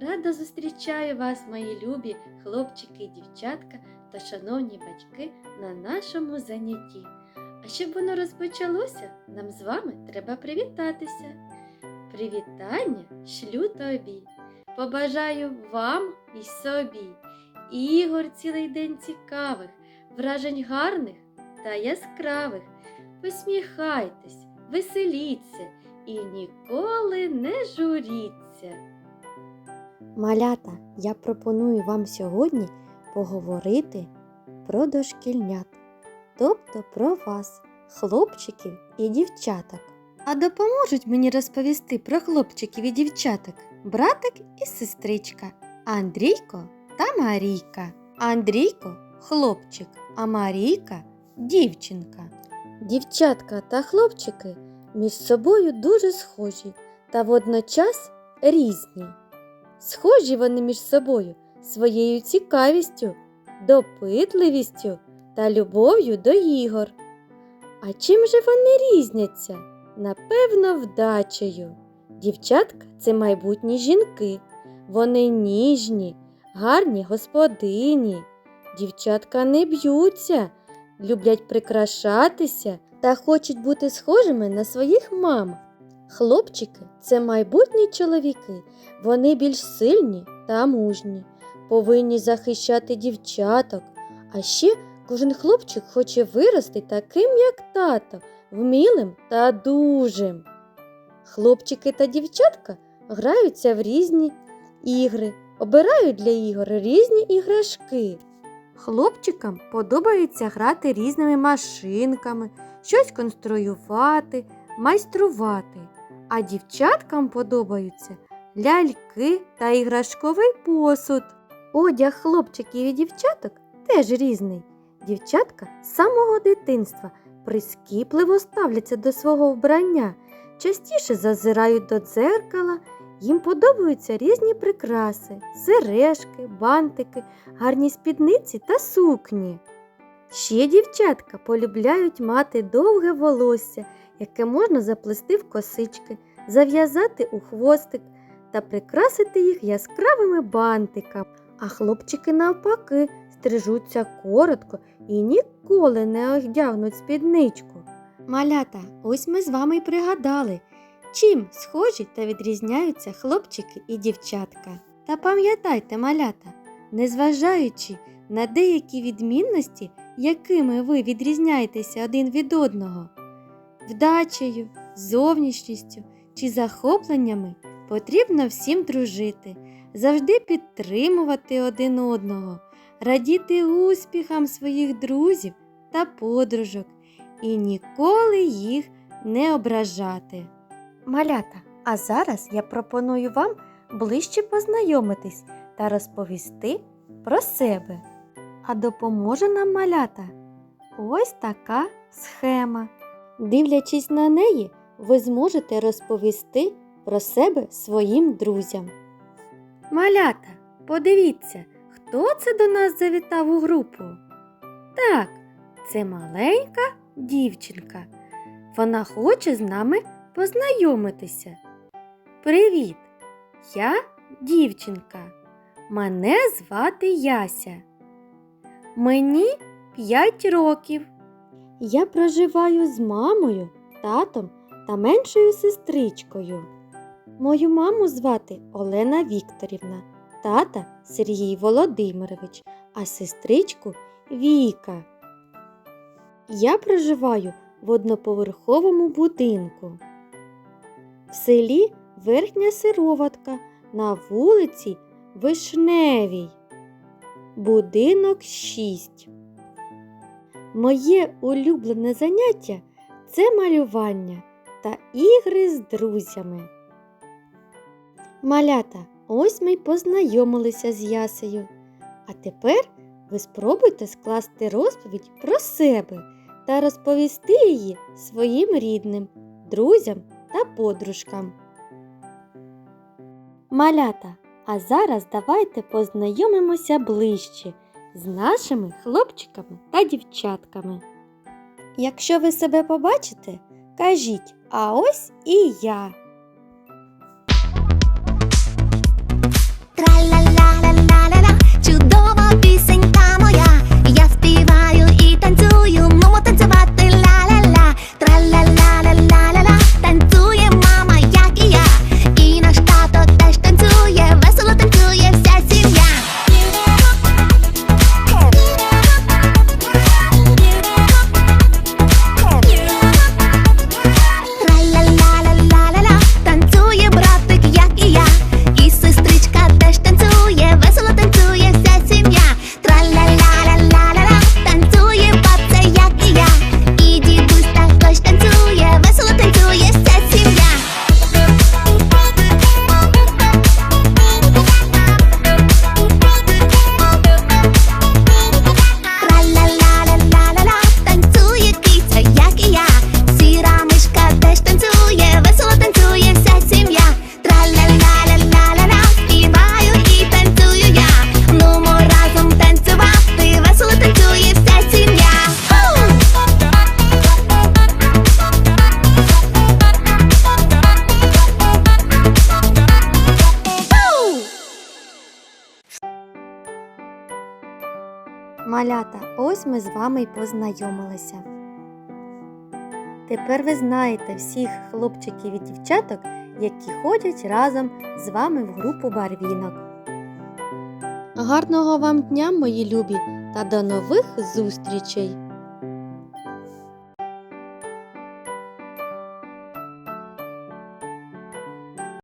Рада зустрічаю вас, мої любі хлопчики і дівчатка та шановні батьки на нашому занятті. А щоб воно розпочалося, нам з вами треба привітатися. Привітання шлю тобі. Побажаю вам і собі ігор цілий день цікавих, вражень гарних та яскравих. Посміхайтесь, веселіться і ніколи не журіться. Малята, я пропоную вам сьогодні поговорити про дошкільнят, тобто про вас, хлопчиків і дівчаток. А допоможуть мені розповісти про хлопчиків і дівчаток братик і сестричка Андрійко та Марійка. Андрійко хлопчик, а Марійка дівчинка. Дівчатка та хлопчики між собою дуже схожі та водночас різні. Схожі вони між собою своєю цікавістю, допитливістю та любов'ю до ігор. А чим же вони різняться? Напевно, вдачею. Дівчатка це майбутні жінки. Вони ніжні, гарні господині. Дівчатка не б'ються, люблять прикрашатися та хочуть бути схожими на своїх мам. Хлопчики це майбутні чоловіки. Вони більш сильні та мужні, повинні захищати дівчаток. А ще кожен хлопчик хоче вирости таким, як тато, вмілим та дужим. Хлопчики та дівчатка граються в різні ігри, обирають для ігор різні іграшки. Хлопчикам подобається грати різними машинками, щось конструювати, майструвати, а дівчаткам подобаються ляльки та іграшковий посуд. Одяг хлопчиків і дівчаток теж різний. Дівчатка з самого дитинства прискіпливо ставляться до свого вбрання, частіше зазирають до дзеркала, їм подобаються різні прикраси, сережки, бантики, гарні спідниці та сукні. Ще дівчатка полюбляють мати довге волосся, яке можна заплести в косички, зав'язати у хвостик та прикрасити їх яскравими бантиками. А хлопчики навпаки стрижуться коротко і ніколи не одягнуть спідничку. Малята, ось ми з вами й пригадали, чим схожі та відрізняються хлопчики і дівчатка. Та пам'ятайте, малята, незважаючи на деякі відмінності, якими ви відрізняєтеся один від одного, вдачею, зовнішністю чи захопленнями, потрібно всім дружити, завжди підтримувати один одного, радіти успіхам своїх друзів та подружок і ніколи їх не ображати. Малята, а зараз я пропоную вам ближче познайомитись та розповісти про себе. А допоможе нам малята ось така схема. Дивлячись на неї, ви зможете розповісти про себе своїм друзям. Малята, подивіться, хто це до нас завітав у групу? Так, це маленька дівчинка. Вона хоче з нами познайомитися. Привіт! Я дівчинка. Мене звати Яся. Мені 5 років. Я проживаю з мамою, татом та меншою сестричкою. Мою маму звати Олена Вікторівна, тата Сергій Володимирович, а сестричку Віка. Я проживаю в одноповерховому будинку. В селі Верхня Сироватка на вулиці Вишневій. Будинок 6. Моє улюблене заняття це малювання та ігри з друзями. Малята, ось ми й познайомилися з Ясею. А тепер ви спробуйте скласти розповідь про себе та розповісти її своїм рідним, друзям та подружкам. Малята, а зараз давайте познайомимося ближче з нашими хлопчиками та дівчатками. Якщо ви себе побачите, кажіть, а ось і я. Малята, ось ми з вами й познайомилися. Тепер ви знаєте всіх хлопчиків і дівчаток, які ходять разом з вами в групу барвінок. Гарного вам дня, мої любі, та до нових зустрічей!